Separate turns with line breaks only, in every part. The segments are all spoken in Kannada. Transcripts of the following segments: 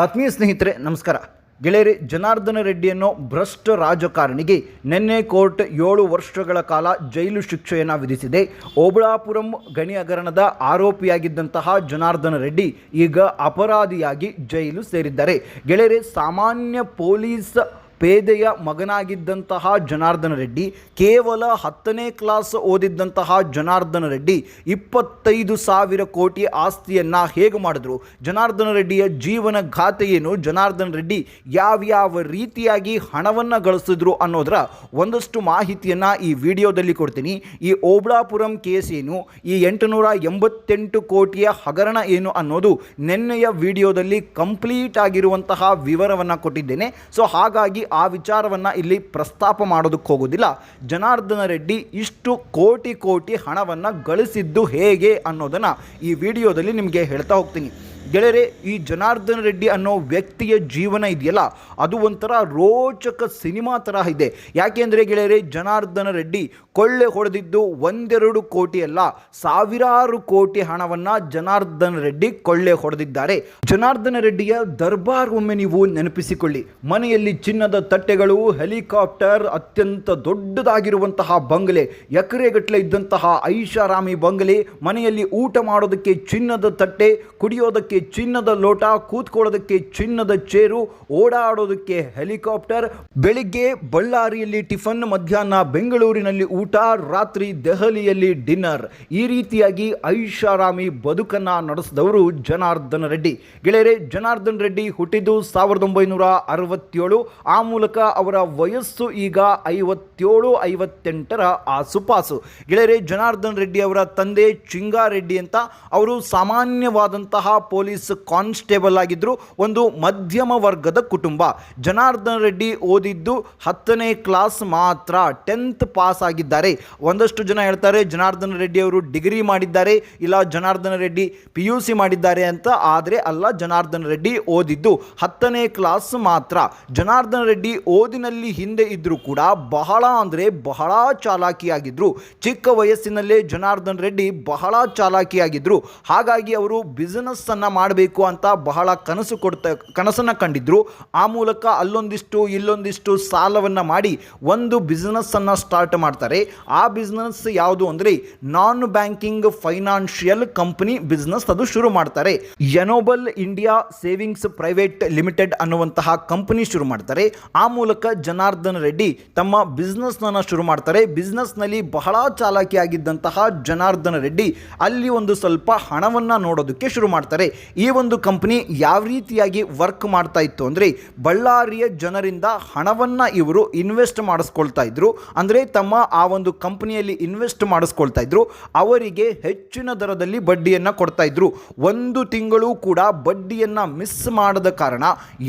ಆತ್ಮೀಯ ಸ್ನೇಹಿತರೆ, ನಮಸ್ಕಾರ. ಗೆಳೆಯರಿ, ಜನಾರ್ದನ ರೆಡ್ಡಿಯನ್ನು ಭ್ರಷ್ಟ ರಾಜಕಾರಣಿಗೆ ನಿನ್ನೆ ಕೋರ್ಟ್ ಏಳು ವರ್ಷಗಳ ಕಾಲ ಜೈಲು ಶಿಕ್ಷೆಯನ್ನು ವಿಧಿಸಿದೆ. ಓಬಳಾಪುರಂ ಗಣಿ ಹಗರಣದ ಆರೋಪಿಯಾಗಿದ್ದಂತಹ ಜನಾರ್ದನ ರೆಡ್ಡಿ ಈಗ ಅಪರಾಧಿಯಾಗಿ ಜೈಲು ಸೇರಿದ್ದಾರೆ. ಗೆಳೆಯರಿ, ಸಾಮಾನ್ಯ ಪೊಲೀಸ್ ಪೇದೆಯ ಮಗನಾಗಿದ್ದಂತಹ ಜನಾರ್ದನ ರೆಡ್ಡಿ, ಕೇವಲ ಹತ್ತನೇ ಕ್ಲಾಸ್ ಓದಿದ್ದಂತಹ ಜನಾರ್ದನ ರೆಡ್ಡಿ ಇಪ್ಪತ್ತೈದು ಸಾವಿರ ಕೋಟಿ ಆಸ್ತಿಯನ್ನು ಹೇಗೆ ಮಾಡಿದ್ರು? ಜನಾರ್ದನ ರೆಡ್ಡಿಯ ಜೀವನ ಗಾಥೆ ಜನಾರ್ದನ ರೆಡ್ಡಿ ಯಾವ್ಯಾವ ರೀತಿಯಾಗಿ ಹಣವನ್ನು ಗಳಿಸಿದ್ರು ಅನ್ನೋದರ ಒಂದಷ್ಟು ಮಾಹಿತಿಯನ್ನು ಈ ವಿಡಿಯೋದಲ್ಲಿ ಕೊಡ್ತೀನಿ. ಈ ಓಬಳಾಪುರಂ ಕೇಸ್ ಏನು? ಈ ಎಂಟುನೂರ ಎಂಬತ್ತೆಂಟು ಕೋಟಿಯ ಹಗರಣ ಏನು ಅನ್ನೋದು ನಿನ್ನೆಯ ವಿಡಿಯೋದಲ್ಲಿ ಕಂಪ್ಲೀಟ್ ಆಗಿರುವಂತಹ ವಿವರವನ್ನು ಕೊಟ್ಟಿದ್ದೇನೆ. ಸೊ, ಹಾಗಾಗಿ ಆ ವಿಚಾರವನ್ನು ಇಲ್ಲಿ ಪ್ರಸ್ತಾಪ ಮಾಡೋದಕ್ಕೆ ಹೋಗೋದಿಲ್ಲ. ಜನಾರ್ದನ ರೆಡ್ಡಿ ಇಷ್ಟು ಕೋಟಿ ಕೋಟಿ ಹಣವನ್ನು ಗಳಿಸಿದ್ದು ಹೇಗೆ ಅನ್ನೋದನ್ನು ಈ ವಿಡಿಯೋದಲ್ಲಿ ನಿಮಗೆ ಹೇಳ್ತಾ ಹೋಗ್ತೀನಿ. ಗೆಳೆಯರೆ, ಈ ಜನಾರ್ದನ ರೆಡ್ಡಿ ಅನ್ನೋ ವ್ಯಕ್ತಿಯ ಜೀವನ ಇದೆಯಲ್ಲ? ಅದು ಒಂಥರ ರೋಚಕ ಸಿನಿಮಾ ಥರ ಇದೆ. ಯಾಕೆಂದರೆ ಗೆಳೆಯರೆ, ಜನಾರ್ದನ ರೆಡ್ಡಿ ಕೊಳ್ಳೆ ಹೊಡೆದಿದ್ದು ಒಂದೆರಡು ಕೋಟಿ ಅಲ್ಲ, ಸಾವಿರಾರು ಕೋಟಿ ಹಣವನ್ನು ಜನಾರ್ದನ ರೆಡ್ಡಿ ಕೊಳ್ಳೆ ಹೊಡೆದಿದ್ದಾರೆ. ಜನಾರ್ದನ ರೆಡ್ಡಿಯ ದರ್ಬಾರ್ ಒಮ್ಮೆ ನೀವು ನೆನಪಿಸಿಕೊಳ್ಳಿ. ಮನೆಯಲ್ಲಿ ಚಿನ್ನದ ತಟ್ಟೆಗಳು, ಹೆಲಿಕಾಪ್ಟರ್, ಅತ್ಯಂತ ದೊಡ್ಡದಾಗಿರುವಂತಹ ಬಂಗಲೆ, ಎಕರೆಗಟ್ಟಲೆ ಇದ್ದಂತಹ ಐಷಾರಾಮಿ ಬಂಗಲೆ, ಮನೆಯಲ್ಲಿ ಊಟ ಮಾಡೋದಕ್ಕೆ ಚಿನ್ನದ ತಟ್ಟೆ, ಕುಡಿಯೋದಕ್ಕೆ ಚಿನ್ನದ ಲೋಟ, ಕೂತ್ಕೊಳ್ಳೋದಕ್ಕೆ ಚಿನ್ನದ ಚೇರು, ಓಡಾಡೋದಕ್ಕೆ ಹೆಲಿಕಾಪ್ಟರ್, ಬೆಳಿಗ್ಗೆ ಬಳ್ಳಾರಿಯಲ್ಲಿ ಟಿಫನ್, ಮಧ್ಯಾಹ್ನ ಬೆಂಗಳೂರಿನಲ್ಲಿ ಊಟ, ರಾತ್ರಿ ದೆಹಲಿಯಲ್ಲಿ ಡಿನ್ನರ್. ಈ ರೀತಿಯಾಗಿ ಐಷಾರಾಮಿ ಬದುಕನ್ನ ನಡೆಸಿದವರು ಜನಾರ್ದನ ರೆಡ್ಡಿ. ಗೆಳೆಯರೆ, ಜನಾರ್ದನ್ ರೆಡ್ಡಿ ಹುಟ್ಟಿದ್ದು ಸಾವಿರದ ಒಂಬೈನೂರ ಅರವತ್ತೇಳು. ಆ ಮೂಲಕ ಅವರ ವಯಸ್ಸು ಈಗ ಐವತ್ತೇಳು, ಐವತ್ತೆಂಟರ ಆಸುಪಾಸು. ಗೆಳೆಯರೆ, ಜನಾರ್ದನ್ ರೆಡ್ಡಿ ಅವರ ತಂದೆ ಚಿಂಗಾರೆಡ್ಡಿ ಅಂತ ಅವರು ಸಾಮಾನ್ಯವಾದಂತಹ ಪೊಲೀಸ್ ಕಾನ್ಸ್ಟೇಬಲ್ ಆಗಿದ್ದರು ಒಂದು ಮಧ್ಯಮ ವರ್ಗದ ಕುಟುಂಬ. ಜನಾರ್ದನ್ ರೆಡ್ಡಿ ಓದಿದ್ದು ಹತ್ತನೇ ಕ್ಲಾಸ್ ಮಾತ್ರ ಟೆಂತ್ ಪಾಸ್ ಆಗಿದ್ದಾರೆ. ಒಂದಷ್ಟು ಜನ ಹೇಳ್ತಾರೆ ಜನಾರ್ದನ ರೆಡ್ಡಿ ಅವರು ಡಿಗ್ರಿ ಮಾಡಿದ್ದಾರೆ, ಇಲ್ಲ Janardhana Reddy P U C ಮಾಡಿದ್ದಾರೆ ಅಂತ, ಆದರೆ ಅಲ್ಲ ಜನಾರ್ದನ ರೆಡ್ಡಿ ಓದಿದ್ದು ಹತ್ತನೇ ಕ್ಲಾಸ್ ಮಾತ್ರ. ಜನಾರ್ದನ ರೆಡ್ಡಿ ಓದಿನಲ್ಲಿ ಹಿಂದೆ ಇದ್ದರೂ ಕೂಡ ಬಹಳ ಅಂದರೆ ಬಹಳ ಚಾಲಾಕಿಯಾಗಿದ್ದರು ಚಿಕ್ಕ ವಯಸ್ಸಿನಲ್ಲೇ ಜನಾರ್ದನ್ ರೆಡ್ಡಿ ಬಹಳ ಚಾಲಾಕಿಯಾಗಿದ್ದರು ಹಾಗಾಗಿ ಅವರು ಬಿಸಿನೆಸ್ಸನ್ನು ಮಾಡಬೇಕು ಅಂತ ಬಹಳ ಕನಸು ಕೊಡ್ತಾ, ಕನಸನ್ನು ಕಂಡಿದ್ರು. ಆ ಮೂಲಕ ಅಲ್ಲೊಂದಿಷ್ಟು, ಇಲ್ಲೊಂದಿಷ್ಟು ಸಾಲವನ್ನು ಮಾಡಿ ಒಂದು ಬಿಸ್ನೆಸ್ಸನ್ನು ಸ್ಟಾರ್ಟ್ ಮಾಡ್ತಾರೆ. ಆ ಬಿಸ್ನೆಸ್ ಯಾವುದು ಅಂದರೆ non banking financial company business ಅದು ಶುರು ಮಾಡ್ತಾರೆ. Enable India savings private limited ಅನ್ನುವಂತಹ ಕಂಪನಿ ಶುರು ಮಾಡ್ತಾರೆ. ಆ ಮೂಲಕ ಜನಾರ್ದನ್ ರೆಡ್ಡಿ ತಮ್ಮ ಬಿಸ್ನೆಸ್ನ ಶುರು ಮಾಡ್ತಾರೆ. ಬಿಸ್ನೆಸ್ನಲ್ಲಿ ಬಹಳ ಚಾಲಾಕಿಯಾಗಿದ್ದಂತಹ ಜನಾರ್ದನ ರೆಡ್ಡಿ ಅಲ್ಲಿ ಒಂದು ಸ್ವಲ್ಪ ಹಣವನ್ನು ನೋಡೋದಕ್ಕೆ ಶುರು ಮಾಡ್ತಾರೆ. ಈ ಒಂದು ಕಂಪನಿ ಯಾವ ರೀತಿಯಾಗಿ ವರ್ಕ್ ಮಾಡ್ತಾ ಇತ್ತು ಅಂದರೆ ಬಳ್ಳಾರಿಯ ಜನರಿಂದ ಹಣವನ್ನು ಇವರು ಇನ್ವೆಸ್ಟ್ ಮಾಡಿಸ್ಕೊಳ್ತಾ ಇದ್ರು. ಅಂದರೆ ತಮ್ಮ ಆ ಒಂದು ಕಂಪ್ನಿಯಲ್ಲಿ ಇನ್ವೆಸ್ಟ್ ಮಾಡಿಸ್ಕೊಳ್ತಾ ಇದ್ರು. ಅವರಿಗೆ ಹೆಚ್ಚಿನ ದರದಲ್ಲಿ ಬಡ್ಡಿಯನ್ನು ಕೊಡ್ತಾ ಇದ್ರು. ಒಂದು ತಿಂಗಳು ಕೂಡ ಬಡ್ಡಿಯನ್ನು ಮಿಸ್ ಮಾಡದ ಕಾರಣ,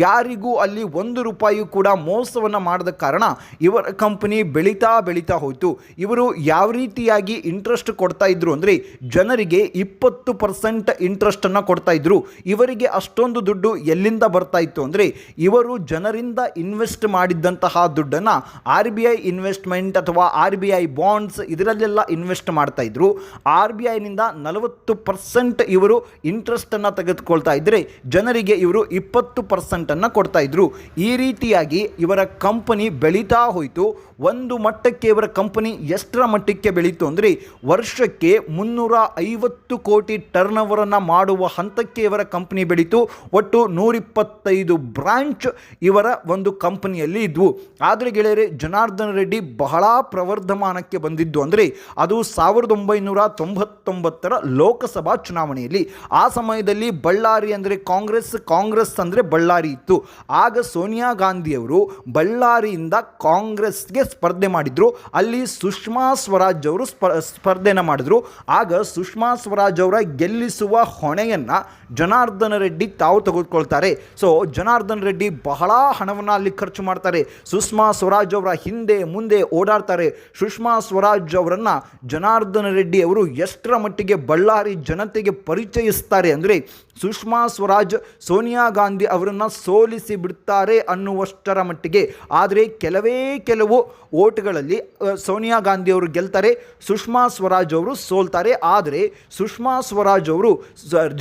ಯಾರಿಗೂ ಅಲ್ಲಿ ಒಂದು ರೂಪಾಯಿ ಕೂಡ ಮೋಸವನ್ನು ಮಾಡದ ಕಾರಣ ಇವರ ಕಂಪನಿ ಬೆಳೀತಾ ಬೆಳೀತಾ ಹೋಯಿತು. ಇವರು ಯಾವ ರೀತಿಯಾಗಿ ಇಂಟ್ರೆಸ್ಟ್ ಕೊಡ್ತಾ ಇದ್ರು ಅಂದರೆ ಜನರಿಗೆ ಇಪ್ಪತ್ತು ಪರ್ಸೆಂಟ್ ಇಂಟ್ರೆಸ್ಟನ್ನು ಕೊಡ್ತಾ ಇವರಿಗೆ ಅಷ್ಟೊಂದು ದುಡ್ಡು ಎಲ್ಲಿಂದ ಬರ್ತಾ ಇತ್ತು ಅಂದರೆ, ಇವರು ಜನರಿಂದ ಇನ್ವೆಸ್ಟ್ ಮಾಡಿದ್ದಂತಹ ದುಡ್ಡನ್ನು ಆರ್ ಬಿ ಐ ಇನ್ವೆಸ್ಟ್ಮೆಂಟ್ ಅಥವಾ ಆರ್ ಬಿ ಐ ಬಾಂಡ್ಸ್ ಇದರಲ್ಲೆಲ್ಲ ಇನ್ವೆಸ್ಟ್ ಮಾಡ್ತಾ ಇದ್ರು. ಆರ್ ಬಿ ಐನಿಂದ ನಲವತ್ತು ಪರ್ಸೆಂಟ್ ಇವರು ಇಂಟ್ರೆಸ್ಟನ್ನು ತೆಗೆದುಕೊಳ್ತಾ ಇದ್ದರೆ ಜನರಿಗೆ ಇವರು ಇಪ್ಪತ್ತು ಪರ್ಸೆಂಟನ್ನು ಕೊಡ್ತಾ ಇದ್ರು. ಈ ರೀತಿಯಾಗಿ ಇವರ ಕಂಪನಿ ಬೆಳೀತಾ ಹೋಯಿತು. ಒಂದು ಮಟ್ಟಕ್ಕೆ ಇವರ ಕಂಪನಿ ಎಷ್ಟರ ಮಟ್ಟಕ್ಕೆ ಬೆಳೀತು ಅಂದರೆ ವರ್ಷಕ್ಕೆ ಮುನ್ನೂರ ಐವತ್ತು ಕೋಟಿ ಟರ್ನ್ ಓವರನ್ನು ಮಾಡುವ ಹಂತಕ್ಕೆ ಇವರ ಕಂಪನಿ ಬೆಳೀತು. ಒಟ್ಟು ನೂರಿಪ್ಪತ್ತೈದು ಬ್ರಾಂಚ್ ಇವರ ಒಂದು ಕಂಪನಿಯಲ್ಲಿ ಇದ್ವು. ಆದರೆ ಗೆಳೆಯರೆ, ಜನಾರ್ದನ ರೆಡ್ಡಿ ಬಹಳ ಪ್ರವರ್ಧಮಾನಕ್ಕೆ ಬಂದಿದ್ದು ಅಂದರೆ ಅದು ಸಾವಿರದ ಒಂಬೈನೂರ ತೊಂಬತ್ತೊಂಬತ್ತರ ಲೋಕಸಭಾ ಚುನಾವಣೆಯಲ್ಲಿ. ಆ ಸಮಯದಲ್ಲಿ ಬಳ್ಳಾರಿ ಅಂದರೆ ಕಾಂಗ್ರೆಸ್ ಕಾಂಗ್ರೆಸ್ ಅಂದರೆ ಬಳ್ಳಾರಿ ಇತ್ತು. ಆಗ ಸೋನಿಯಾ ಗಾಂಧಿಯವರು ಬಳ್ಳಾರಿಯಿಂದ ಕಾಂಗ್ರೆಸ್ಗೆ ಸ್ಪರ್ಧೆ ಮಾಡಿದ್ರು. ಅಲ್ಲಿ ಸುಷ್ಮಾ ಸ್ವರಾಜ್ ಅವರು ಸ್ಪ, ಸ್ಪರ್ಧೆನ ಮಾಡಿದ್ರು. ಆಗ ಸುಷ್ಮಾ ಸ್ವರಾಜ್ ಅವರ ಗೆಲ್ಲಿಸುವ ಹೊಣೆಯನ್ನು ಜನಾರ್ದನ ರೆಡ್ಡಿ ತಾವು ತೆಗೆದುಕೊಳ್ತಾರೆ. ಸೊ ಜನಾರ್ದನ್ ರೆಡ್ಡಿ ಬಹಳ ಹಣವನ್ನು ಅಲ್ಲಿ ಖರ್ಚು ಮಾಡ್ತಾರೆ. ಸುಷ್ಮಾ ಸ್ವರಾಜ್ ಅವರ ಹಿಂದೆ ಮುಂದೆ ಓಡಾಡ್ತಾರೆ. ಸುಷ್ಮಾ ಸ್ವರಾಜ್ ಅವರನ್ನು ಜನಾರ್ದನ ರೆಡ್ಡಿ ಅವರು ಎಷ್ಟರ ಮಟ್ಟಿಗೆ ಬಳ್ಳಾರಿ ಜನತೆಗೆ ಪರಿಚಯಿಸ್ತಾರೆ ಅಂದರೆ, ಸುಷ್ಮಾ ಸ್ವರಾಜ್ ಸೋನಿಯಾ ಗಾಂಧಿ ಅವರನ್ನು ಸೋಲಿಸಿ ಬಿಡ್ತಾರೆ ಅನ್ನುವಷ್ಟರ ಮಟ್ಟಿಗೆ. ಆದರೆ ಕೆಲವೇ ಕೆಲವು ಓಟ್ಗಳಲ್ಲಿ ಸೋನಿಯಾ ಗಾಂಧಿ ಅವರು ಗೆಲ್ತಾರೆ, ಸುಷ್ಮಾ ಸ್ವರಾಜ್ ಅವರು ಸೋಲ್ತಾರೆ. ಆದರೆ ಸುಷ್ಮಾ ಸ್ವರಾಜ್ ಅವರು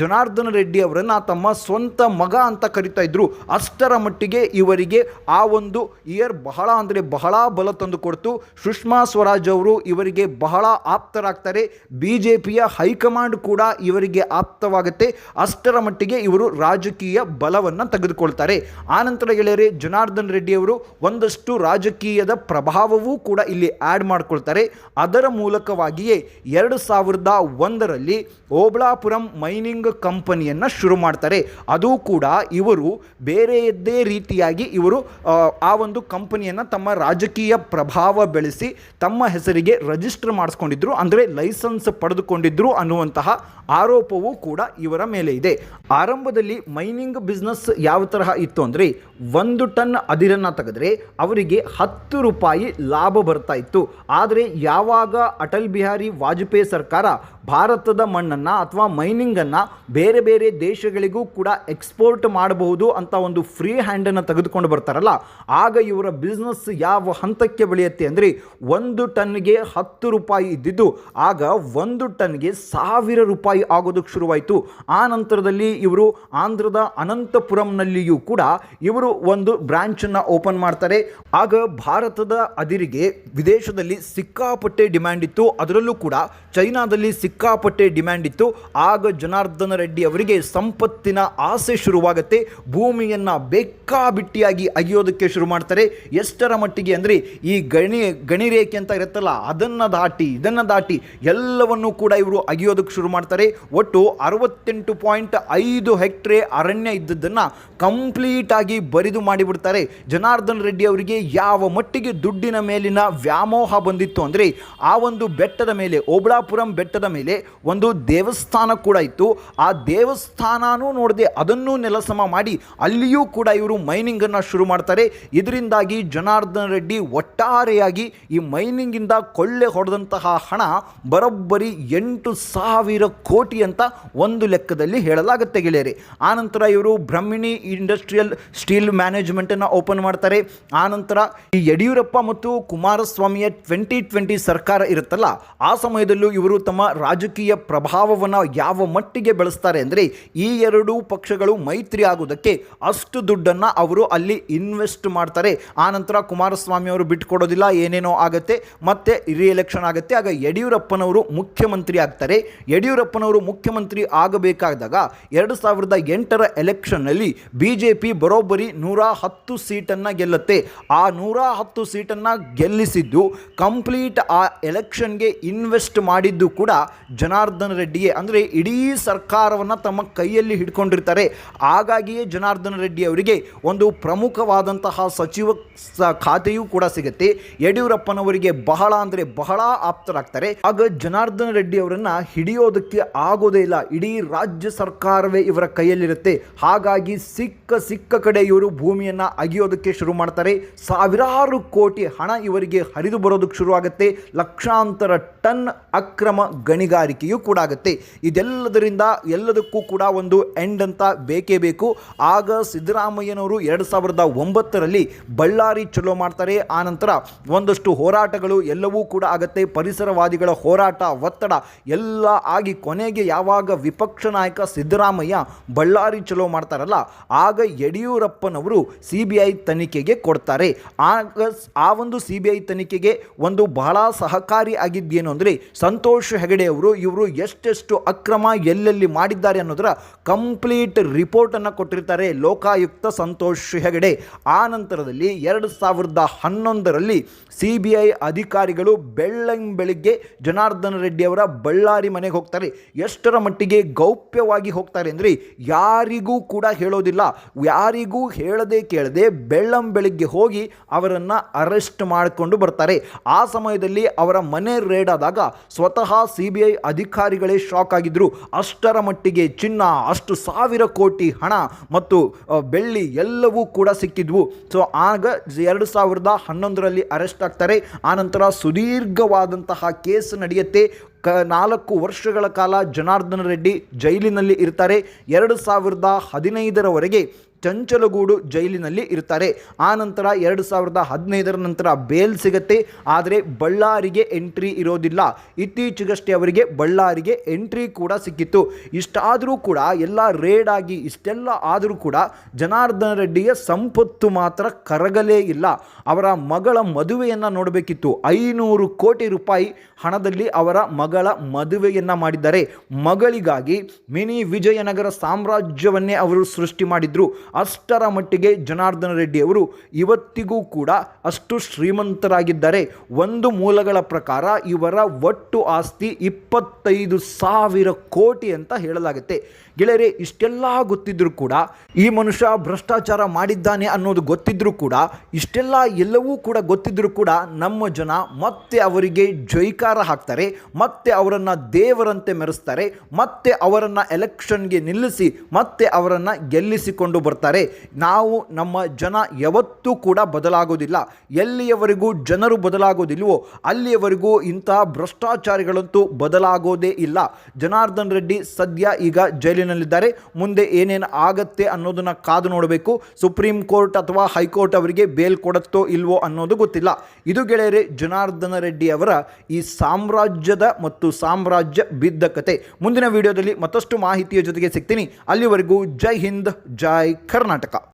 ಜನಾರ್ದನ ರೆಡ್ಡಿ ಅವರನ್ನು ತಮ್ಮ ಸ್ವಂತ ಮಗ ಅಂತ ಕರಿತಾ ಇದ್ರು. ಅಷ್ಟರ ಮಟ್ಟಿಗೆ ಇವರಿಗೆ ಆ ಒಂದು ಇಯರ್ ಬಹಳ ಅಂದರೆ ಬಹಳ ಬಲ ತಂದು ಕೊಡ್ತು. ಸುಷ್ಮಾ ಸ್ವರಾಜ್ ಅವರು ಇವರಿಗೆ ಬಹಳ ಆಪ್ತರಾಗ್ತಾರೆ. ಬಿ ಜೆ ಪಿಯ ಹೈಕಮಾಂಡ್ ಕೂಡ ಇವರಿಗೆ ಆಪ್ತವಾಗುತ್ತೆ. ಅಷ್ಟರ ಮಟ್ಟಿಗೆ ಇವರು ರಾಜಕೀಯ ಬಲವನ್ನು ತೆಗೆದುಕೊಳ್ತಾರೆ. ಆನಂತರ ಗೆಳೆಯರೆ, ಜನಾರ್ದನ್ ರೆಡ್ಡಿ ಅವರು ಒಂದಷ್ಟು ರಾಜಕೀಯದ ಪ್ರಭಾವವೂ ಕೂಡ ಇಲ್ಲಿ ಆ್ಯಡ್ ಮಾಡಿಕೊಳ್ತಾರೆ. ಅದರ ಮೂಲಕವಾಗಿಯೇ ಎರಡು ಸಾವಿರದ ಒಂದರಲ್ಲಿ ಓಬಳಾಪುರಂ ಮೈನಿಂಗ್ ಕಂಪನಿಯನ್ನು ಶುರು ಮಾಡ್ತಾರೆ. ಅದು ಕೂಡ ಇವರು ಬೇರೆಯದ್ದೇ ರೀತಿಯಾಗಿ ಇವರು ಆ, ಒಂದು ಕಂಪನಿಯನ್ನು ತಮ್ಮ ರಾಜಕೀಯ ಪ್ರಭಾವ ಬೆಳೆಸಿ ತಮ್ಮ ಹೆಸರಿಗೆ ರಿಜಿಸ್ಟರ್ ಮಾಡಿಸ್ಕೊಂಡಿದ್ರು. ಅಂದರೆ ಲೈಸೆನ್ಸ್ ಪಡೆದುಕೊಂಡಿದ್ರು ಅನ್ನುವಂತಹ ಆರೋಪವೂ ಕೂಡ ಇವರ ಮೇಲೆ ಇದೆ. ಆರಂಭದಲ್ಲಿ ಮೈನಿಂಗ್ ಬಿಸ್ನೆಸ್ ಯಾವ ತರಹ ಇತ್ತು ಅಂದರೆ ಒಂದು ಟನ್ ಅದಿರನ್ನು ತೆಗೆದ್ರೆ ಅವರಿಗೆ ಹತ್ತು ರೂಪಾಯಿ ಲಾಭ ಬರ್ತಾ ಇತ್ತು. ಆದರೆ ಯಾವಾಗ ಅಟಲ್ ಬಿಹಾರಿ ವಾಜಪೇಯಿ ಸರ್ಕಾರ ಭಾರತದ ಮಣ್ಣನ್ನು ಅಥವಾ ಮೈನಿಂಗನ್ನು ಬೇರೆ ಬೇರೆ ದೇಶಗಳಿಗೂ ಕೂಡ ಎಕ್ಸ್ಪೋರ್ಟ್ ಮಾಡಬಹುದು ಅಂತ ಒಂದು ಫ್ರೀ ಹ್ಯಾಂಡನ್ನು ತೆಗೆದುಕೊಂಡು ಬರ್ತಾರಲ್ಲ, ಆಗ ಇವರ ಬಿಸ್ನೆಸ್ ಯಾವ ಹಂತಕ್ಕೆ ಬೆಳೆಯುತ್ತೆ ಅಂದರೆ ಒಂದು ಟನ್ಗೆ ಹತ್ತು ರೂಪಾಯಿ ಇದ್ದಿದ್ದು, ಆಗ ಒಂದು ಟನ್ಗೆ ಸಾವಿರ ರೂಪಾಯಿ ಆಗೋದಕ್ಕೆ ಶುರುವಾಯಿತು. ಆ ನಂತರದಲ್ಲಿ ಇವರು ಆಂಧ್ರದ ಅನಂತಪುರಂನಲ್ಲಿಯೂ ಕೂಡ ಇವರು ಒಂದು ಬ್ರಾಂಚನ್ನು ಓಪನ್ ಮಾಡ್ತಾರೆ. ಆಗ ಭಾರತದ ಅದಿರಿಗೆ ವಿದೇಶದಲ್ಲಿ ಸಿಕ್ಕಾಪಟ್ಟೆ ಡಿಮ್ಯಾಂಡ್ ಇತ್ತು. ಅದರಲ್ಲೂ ಕೂಡ ಚೈನಾದಲ್ಲಿ ಸಿಕ್ಕಾಪಟ್ಟೆ ಡಿಮ್ಯಾಂಡ್ ಇತ್ತು. ಆಗ ಜನಾರ್ದನ ರೆಡ್ಡಿ ಅವರಿಗೆ ಸಂಪತ್ತಿನ ಆಸೆ ಶುರುವಾಗುತ್ತೆ. ಭೂಮಿಯನ್ನು ಬೇಕಾಬಿಟ್ಟಿಯಾಗಿ ಅಗಿಯೋದಕ್ಕೆ ಶುರು ಮಾಡ್ತಾರೆ. ಎಷ್ಟರ ಮಟ್ಟಿಗೆ ಅಂದರೆ ಈ ಗಣಿ, ಗಣಿರೇಖೆ ಅಂತ ಇರುತ್ತಲ್ಲ, ಅದನ್ನು ದಾಟಿ, ಇದನ್ನು ದಾಟಿ ಎಲ್ಲವನ್ನೂ ಕೂಡ ಇವರು ಅಗಿಯೋದಕ್ಕೆ ಶುರು ಮಾಡ್ತಾರೆ. ಒಟ್ಟು ಅರವತ್ತೆಂಟು ಪಾಯಿಂಟ್ ಐದು ಹೆಕ್ಟ್ರೆ ಅರಣ್ಯ ಇದ್ದದ್ದನ್ನು ಕಂಪ್ಲೀಟಾಗಿ ಬರಿದು ಮಾಡಿಬಿಡ್ತಾರೆ. ಜನಾರ್ದನ್ ರೆಡ್ಡಿ ಅವರಿಗೆ ಯಾವ ಮಟ್ಟಿಗೆ ದುಡ್ಡಿನ ಮೇಲಿನ ವ್ಯಾಮೋಹ ಬಂದಿತ್ತು ಅಂದರೆ ಆ ಒಂದು ಬೆಟ್ಟದ ಮೇಲೆ, ಓಬಳಾಪುರಂ ಬೆಟ್ಟದ ಮೇಲೆ ಒಂದು ದೇವಸ್ಥಾನ ಕೂಡ ಇತ್ತು. ಆ ದೇವಸ್ಥಾನನೂ ನೋಡದೆ ಅದನ್ನೂ ನೆಲಸಮ ಮಾಡಿ ಅಲ್ಲಿಯೂ ಕೂಡ ಇವರು ಮೈನಿಂಗನ್ನು ಶುರು ಮಾಡ್ತಾರೆ. ಇದರಿಂದಾಗಿ ಜನಾರ್ದನ ರೆಡ್ಡಿ ಒಟ್ಟಾರೆಯಾಗಿ ಈ ಮೈನಿಂಗಿಂದ ಕೊಳ್ಳೆ ಹೊಡೆದಂತಹ ಹಣ ಬರೋಬ್ಬರಿ ಎಂಟು ಸಾವಿರ ಕೋಟಿ ಅಂತ ಒಂದು ಲೆಕ್ಕದಲ್ಲಿ ಹೇಳಲಾಗುತ್ತೆ ಗೆಳೆಯರೆ. ಆನಂತರ ಇವರು ಬ್ರಹ್ಮಿಣಿ ಇಂಡಸ್ಟ್ರಿಯಲ್ ಸ್ಟೀಲ್ ಮ್ಯಾನೇಜ್ಮೆಂಟನ್ನು ಓಪನ್ ಮಾಡ್ತಾರೆ. ಆನಂತರ ಈ ಯಡಿಯೂರಪ್ಪ ಮತ್ತು ಕುಮಾರಸ್ವಾಮಿಯ ಟ್ವೆಂಟಿ ಟ್ವೆಂಟಿ ಸರ್ಕಾರ ಇರುತ್ತಲ್ಲ, ಆ ಸಮಯದಲ್ಲೂ ಇವರು ತಮ್ಮ ರಾಜಕೀಯ ಪ್ರಭಾವವನ್ನು ಯಾವ ಮಟ್ಟಿಗೆ ಬೆಳೆಸ್ತಾರೆ ಅಂದರೆ ಈ ಎರಡೂ ಪಕ್ಷಗಳು ಮೈತ್ರಿ ಆಗೋದಕ್ಕೆ ಅಷ್ಟು ದುಡ್ಡನ್ನು ಅವರು ಅಲ್ಲಿ ಇನ್ವೆಸ್ಟ್ ಮಾಡ್ತಾರೆ. ಆನಂತರ ಕುಮಾರಸ್ವಾಮಿ ಅವರು ಬಿಟ್ಕೊಡೋದಿಲ್ಲ ಏನೇನೋ ಆಗುತ್ತೆ, ಮತ್ತೆ ರಿಎಲೆಕ್ಷನ್ ಆಗುತ್ತೆ. ಆಗ ಯಡಿಯೂರಪ್ಪನವರು ಮುಖ್ಯಮಂತ್ರಿ ಆಗ್ತಾರೆ. ಯಡಿಯೂರಪ್ಪನವರು ಮುಖ್ಯಮಂತ್ರಿ ಆಗಬೇಕಾದಾಗ ಎರಡು ಸಾವಿರದ ಎಂಟರ ಎಲೆಕ್ಷನ್ನಲ್ಲಿ ಬಿ ಜೆ ಪಿ ಬರೋಬ್ಬರಿ ನೂರ ಹತ್ತು ಸೀಟನ್ನು ಗೆಲ್ಲುತ್ತೆ. ಆ ನೂರ ಹತ್ತು ಸೀಟನ್ನು ಗೆಲ್ಲಿಸಿದ್ದು, ಕಂಪ್ಲೀಟ್ ಆ ಎಲೆಕ್ಷನ್ಗೆ ಇನ್ವೆಸ್ಟ್ ಮಾಡಿದ್ದು ಕೂಡ ಜನಾರ್ದನ್ ರೆಡ್ಡಿಯೇ. ಅಂದರೆ ಇಡೀ ಸರ್ಕಾರವನ್ನು ತಮ್ಮ ಕೈಯಲ್ಲಿ ಹಿಡ್ಕೊಂಡಿರ್ತಾರೆ. ಹಾಗಾಗಿಯೇ ಜನಾರ್ದನ್ ರೆಡ್ಡಿ ಅವರಿಗೆ ಒಂದು ಪ್ರಮುಖವಾದಂತಹ ಸಚಿವ ಖಾತೆಯೂ ಕೂಡ ಸಿಗುತ್ತೆ. ಯಡಿಯೂರಪ್ಪನವರಿಗೆ ಬಹಳ ಅಂದರೆ ಬಹಳ ಆಪ್ತರಾಗ್ತಾರೆ. ಆಗ ಜನಾರ್ದನ್ ರೆಡ್ಡಿ ಅವರನ್ನ ಹಿಡಿಯೋದಕ್ಕೆ ಆಗೋದೇ ಇಲ್ಲ. ಇಡೀ ರಾಜ್ಯ ಸರ್ಕಾರವೇ ಇವರ ಕೈಯಲ್ಲಿರುತ್ತೆ. ಹಾಗಾಗಿ ಸಿಕ್ಕ ಸಿಕ್ಕ ಕಡೆ ಇವರು ಭೂಮಿಯನ್ನು ಅಗಿಯೋದಕ್ಕೆ ಶುರು ಮಾಡ್ತಾರೆ. ಸಾವಿರಾರು ಕೋಟಿ ಹಣ ಇವರಿಗೆ ಹರಿದು ಬರೋದಕ್ಕೆ ಶುರುವಾಗುತ್ತೆ. ಲಕ್ಷಾಂತರ ಟನ್ ಅಕ್ರಮ ಗಣಿಗಾರಿಕೆಯೂ ಕೂಡ ಆಗುತ್ತೆ. ಇದೆಲ್ಲದರಿಂದ ಎಲ್ಲದಕ್ಕೂ ಕೂಡ ಒಂದು ಎಂಡ್ ಅಂತ ಬೇಕೇ ಬೇಕು. ಆಗ ಸಿದ್ದರಾಮಯ್ಯನವರು ಎರಡು ಸಾವಿರದ ಒಂಬತ್ತರಲ್ಲಿ ಬಳ್ಳಾರಿ ಚಲೋ ಮಾಡ್ತಾರೆ. ಆನಂತರ ಒಂದಷ್ಟು ಹೋರಾಟಗಳು ಎಲ್ಲವೂ ಕೂಡ ಆಗುತ್ತೆ. ಪರಿಸರವಾದಿಗಳ ಹೋರಾಟ, ಒತ್ತಡ ಎಲ್ಲ ಆಗಿ ಕೊನೆಗೆ ಯಾವಾಗ ವಿಪಕ್ಷ ನಾಯಕ ಸಿದ್ದರಾಮಯ್ಯ ಬಳ್ಳಾರಿ ಚಲೋ ಮಾಡ್ತಾರಲ್ಲ, ಆಗ ಯಡಿಯೂರಪ್ಪನವರು ಸಿ ಬಿ ಐ ತನಿಖೆಗೆ ಕೊಡ್ತಾರೆ. ಆಗ ಆ ಒಂದು ಸಿ ಬಿ ಐ ತನಿಖೆಗೆ ಒಂದು ಬಹಳ ಸಹಕಾರಿ ಆಗಿದ್ದೇನು ಅಂದರೆ ಸಂತೋಷ್ ಹೆಗಡೆ ಅವರು ಇವರು ಎಷ್ಟೆಷ್ಟು ಅಕ್ರಮ ಎಲ್ಲೆಲ್ಲಿ ಮಾಡಿದ್ದಾರೆ ಅನ್ನೋದರ ಕಂಪ್ಲೀಟ್ ರಿಪೋರ್ಟನ್ನು ಕೊಟ್ಟಿರ್ತಾರೆ ಲೋಕಾಯುಕ್ತ ಸಂತೋಷ್ ಹೆಗಡೆ. ಆ ನಂತರದಲ್ಲಿ ಎರಡು ಸಾವಿರದ ಹನ್ನೊಂದರಲ್ಲಿ ಸಿ ಬಿ ಐ ಅಧಿಕಾರಿಗಳು ಬೆಳ್ಳಂ ಬೆಳಿಗ್ಗೆ ಜನಾರ್ದನ ರೆಡ್ಡಿಯವರ ಬಳ್ಳಾರಿ ಮನೆಗೆ ಹೋಗ್ತಾರೆ. ಎಷ್ಟರ ಮಟ್ಟಿಗೆ ಗೌಪ್ಯವಾಗಿ ಹೋಗ್ತಾರೆ ಅಂದರೆ ಯಾರಿಗೂ ಕೂಡ ಹೇಳೋದಿಲ್ಲ. ಯಾರಿಗೂ ಹೇಳದೆ ಕೇಳದೆ ಬೆಳ್ಳಂ ಬೆಳಿಗ್ಗೆ ಹೋಗಿ ಅವರನ್ನು ಅರೆಸ್ಟ್ ಮಾಡಿಕೊಂಡು ಬರ್ತಾರೆ. ಆ ಸಮಯದಲ್ಲಿ ಅವರ ಮನೆ ರೇಡ್ ಆದಾಗ ಸ್ವತಃ ಸಿ ಬಿ ಐ ಅಧಿಕಾರಿಗಳೇ ಶಾಕ್ ಆಗಿದ್ದರು ಅಷ್ಟರ ಮಟ್ಟಿಗೆ ಚಿನ್ನ, ಅಷ್ಟು ಸಾವಿರ ಕೋಟಿ ಹಣ ಮತ್ತು ಬೆಳ್ಳಿ ಎಲ್ಲವೂ ಕೂಡ ಸಿಕ್ಕಿದ್ವು. ಸೊ ಆಗ ಎರಡು ಸಾವಿರದ ಹನ್ನೊಂದರಲ್ಲಿ ಅರೆಸ್ಟ್ ಆಗ್ತಾರೆ. ಆನಂತರ ಸುದೀರ್ಘವಾದಂತಹ ಕೇಸ್ ನಡೆಯುತ್ತೆ. ಕ, ನಾಲ್ಕು ವರ್ಷಗಳ ಕಾಲ ಜನಾರ್ದನ ರೆಡ್ಡಿ ಜೈಲಿನಲ್ಲಿ ಇರ್ತಾರೆ. ಎರಡು ಸಾವಿರದ ಹದಿನೈದರವರೆಗೆ ಚಂಚಲಗೂಡು ಜೈಲಿನಲ್ಲಿ ಇರ್ತಾರೆ ಆ ನಂತರ ಎರಡು ಸಾವಿರದ ಹದಿನೈದರ ನಂತರ ಬೇಲ್ ಸಿಗತ್ತೆ, ಆದರೆ ಬಳ್ಳಾರಿಗೆ ಎಂಟ್ರಿ ಇರೋದಿಲ್ಲ. ಇತ್ತೀಚೆಗಷ್ಟೇ ಅವರಿಗೆ ಬಳ್ಳಾರಿಗೆ ಎಂಟ್ರಿ ಕೂಡ ಸಿಕ್ಕಿತ್ತು. ಇಷ್ಟಾದರೂ ಕೂಡ, ಎಲ್ಲ ರೇಡ್ ಆಗಿ ಇಷ್ಟೆಲ್ಲ ಆದರೂ ಕೂಡ ಜನಾರ್ದನ ರೆಡ್ಡಿಯ ಸಂಪತ್ತು ಮಾತ್ರ ಕರಗಲೇ ಇಲ್ಲ. ಅವರ ಮಗಳ ಮದುವೆಯನ್ನು ನೋಡಬೇಕಿತ್ತು. ಐನೂರು ಕೋಟಿ ರೂಪಾಯಿ ಹಣದಲ್ಲಿ ಅವರ ಮಗಳ ಮದುವೆಯನ್ನು ಮಾಡಿದ್ದಾರೆ. ಮಗಳಿಗಾಗಿ ಮಿನಿ ವಿಜಯನಗರ ಸಾಮ್ರಾಜ್ಯವನ್ನೇ ಅವರು ಸೃಷ್ಟಿ ಮಾಡಿದ್ರು. ಅಷ್ಟರ ಮಟ್ಟಿಗೆ ಜನಾರ್ದನ ರೆಡ್ಡಿ ಅವರು ಇವತ್ತಿಗೂ ಕೂಡ ಅಷ್ಟು ಶ್ರೀಮಂತರಾಗಿದ್ದಾರೆ. ಒಂದು ಮೂಲಗಳ ಪ್ರಕಾರ ಇವರ ಒಟ್ಟು ಆಸ್ತಿ ಇಪ್ಪತ್ತೈದು ಸಾವಿರ ಕೋಟಿ ಅಂತ ಹೇಳಲಾಗುತ್ತೆ. ಗೆಳೆಯರೆ, ಇಷ್ಟೆಲ್ಲ ಗೊತ್ತಿದ್ದರೂ ಕೂಡ, ಈ ಮನುಷ್ಯ ಭ್ರಷ್ಟಾಚಾರ ಮಾಡಿದ್ದಾನೆ ಅನ್ನೋದು ಗೊತ್ತಿದ್ರೂ ಕೂಡ, ಇಷ್ಟೆಲ್ಲ ಎಲ್ಲವೂ ಕೂಡ ಗೊತ್ತಿದ್ರೂ ಕೂಡ ನಮ್ಮ ಜನ ಮತ್ತೆ ಅವರಿಗೆ ಜೈಕಾರ ಹಾಕ್ತಾರೆ, ಮತ್ತೆ ಅವರನ್ನು ದೇವರಂತೆ ಮೆರೆಸ್ತಾರೆ, ಮತ್ತೆ ಅವರನ್ನು ಎಲೆಕ್ಷನ್ಗೆ ನಿಲ್ಲಿಸಿ, ಮತ್ತೆ ಅವರನ್ನು ಗೆಲ್ಲಿಸಿಕೊಂಡು ಬರ್ತಾರೆ. ನಾವು ನಮ್ಮ ಜನ ಯಾವತ್ತೂ ಕೂಡ ಬದಲಾಗೋದಿಲ್ಲ. ಎಲ್ಲಿಯವರೆಗೂ ಜನರು ಬದಲಾಗೋದಿಲ್ವೋ, ಅಲ್ಲಿಯವರೆಗೂ ಇಂತಹ ಭ್ರಷ್ಟಾಚಾರಿಗಳಂತೂ ಬದಲಾಗೋದೇ ಇಲ್ಲ. ಜನಾರ್ದನ್ ರೆಡ್ಡಿ ಸದ್ಯ ಈಗ ಜೈಲಿನಲ್ಲಿದ್ದಾರೆ. ಮುಂದೆ ಏನೇನು ಆಗತ್ತೆ ಅನ್ನೋದನ್ನ ಕಾದು ನೋಡಬೇಕು. ಸುಪ್ರೀಂ ಕೋರ್ಟ್ ಅಥವಾ ಹೈಕೋರ್ಟ್ ಅವರಿಗೆ ಬೇಲ್ ಕೊಡುತ್ತೋ ಇಲ್ವೋ ಅನ್ನೋದು ಗೊತ್ತಿಲ್ಲ. ಇದು ಗೆಳೆಯರೆ, ಜನಾರ್ದನ ರೆಡ್ಡಿ ಅವರ ಈ ಸಾಮ್ರಾಜ್ಯದ ಮತ್ತು ಸಾಮ್ರಾಜ್ಯ ಬಿದ್ದ ಕತೆ. ಮುಂದಿನ ವಿಡಿಯೋದಲ್ಲಿ ಮತ್ತಷ್ಟು ಮಾಹಿತಿಯ ಜೊತೆಗೆ ಸಿಗ್ತೀನಿ. ಅಲ್ಲಿವರೆಗೂ ಜೈ ಹಿಂದ್, ಜೈ ಕರ್ನಾಟಕ.